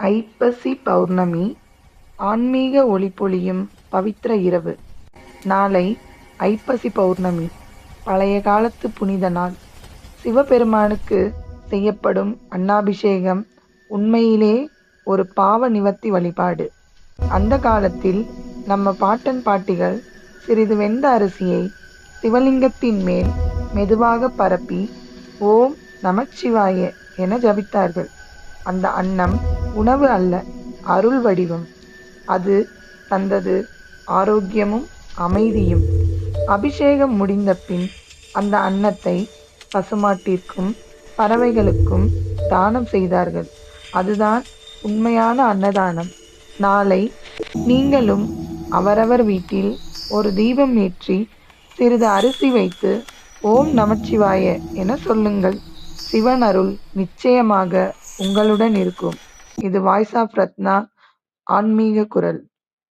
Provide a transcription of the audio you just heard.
ஐப்பசி பௌர்ணமி ஆன்மீக ஒளி பொழியும் பவித்ர இரவு. நாளை ஐப்பசி பௌர்ணமி பழைய காலத்து புனித நாள். சிவபெருமானுக்கு செய்யப்படும் அன்னாபிஷேகம் உண்மையிலே ஒரு பாவ நிவர்த்தி வழிபாடு. அந்த காலத்தில் நம்ம பாட்டன் பாட்டிகள் சிறிது வெந்த அரிசியை சிவலிங்கத்தின் மேல் மெதுவாக பரப்பி ஓம் நமச்சிவாய என ஜபித்தார்கள். அந்த அன்னம் உணவு அல்ல அருள் வடிவம். அது தந்தது ஆரோக்கியமும் அமைதியும். அபிஷேகம் முடிந்த பின் அந்த அன்னத்தை பசுமாட்டிற்கும் பறவைகளுக்கும் தானம் செய்தார்கள். அதுதான் உண்மையான அன்னதானம். நாளை நீங்களும் அவரவர் வீட்டில் ஒரு தீபம் ஏற்றி சிறிது அரிசி வைத்து ஓம் நமச்சிவாய என சொல்லுங்கள். சிவன் அருள் நிச்சயமாக உங்களுடன் இருக்கும். இது வாய்ஸ் ஆஃப் ரத்னா ஆன்மீக குரல்.